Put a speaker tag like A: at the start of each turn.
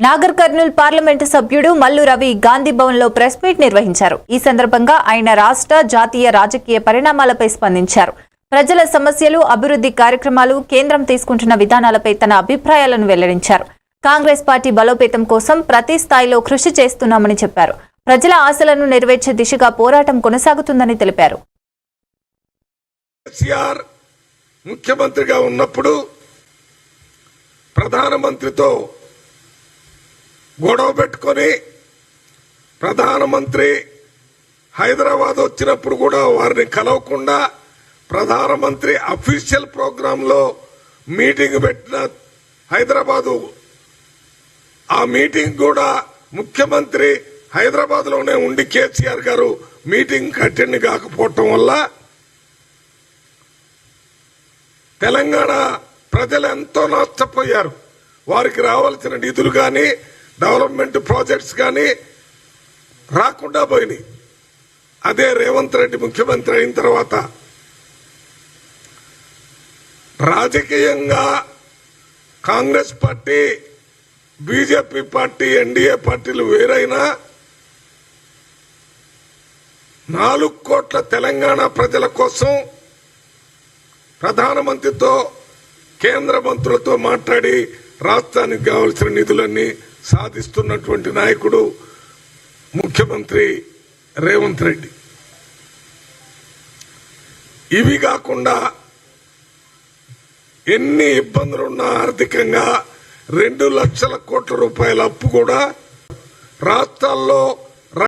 A: Nagar Kurnool parliament సభ్యుడు మల్లు రవి గాంధీ భవన్లో press meet నిర్వహించారు. ఈ సందర్భంగా ఆయన రాష్ట్ర జాతీయ రాజకీయ పరిణామాలపై స్పందించారు. ప్రజల సమస్యలు అభివృద్ధి కార్యక్రమాలు కేంద్రం తీసుకుంటున్న విధానాలపై తన అభిప్రాయాలను వెల్లడించారు. కాంగ్రెస్ పార్టీ బలోపేతం కోసం ప్రతి స్థాయిలో కృషి చేస్తున్నామని చెప్పారు. ప్రజల ఆశలను నెరవేర్చే దిశగా పోరాటం కొనసాగుతుందని తెలిపారు.
B: ముఖ్యమంత్రిగా ఉన్నప్పుడు ప్రధానమంత్రితో గొడవ పెట్టుకొని ప్రధానమంత్రి హైదరాబాద్ వచ్చినప్పుడు కూడా వారిని కలవకుండా ప్రధానమంత్రి అఫీషియల్ ప్రోగ్రాంలో మీటింగ్ పెట్టిన హైదరాబాదు. ఆ మీటింగ్ కూడా ముఖ్యమంత్రి హైదరాబాద్లోనే ఉండి కేసీఆర్ గారు మీటింగ్ అటెండ్ కాకపోవటం వల్ల తెలంగాణ ప్రజలు ఎంతో నష్టపోయారు. వారికి రావాల్సిన నిధులు కానీ డెవలప్మెంట్ ప్రాజెక్ట్స్ కానీ రాకుండా పోయినాయి. అదే రేవంత్ రెడ్డి ముఖ్యమంత్రి అయిన తర్వాత రాజకీయంగా Congress party BJP party NDA పార్టీలు వేరైనా నాలుగు కోట్ల తెలంగాణ ప్రజల కోసం ప్రధానమంత్రితో కేంద్ర మంత్రులతో మాట్లాడి రాష్ట్రానికి కావలసిన నిధులన్నీ సాధిస్తున్నటువంటి నాయకుడు ముఖ్యమంత్రి రేవంత్ రెడ్డి. ఇవి కాకుండా ఎన్ని ఇబ్బందులున్నా ఆర్థికంగా రెండు లక్షల కోట్ల రూపాయల అప్పు కూడా రాష్ట్రాల్లో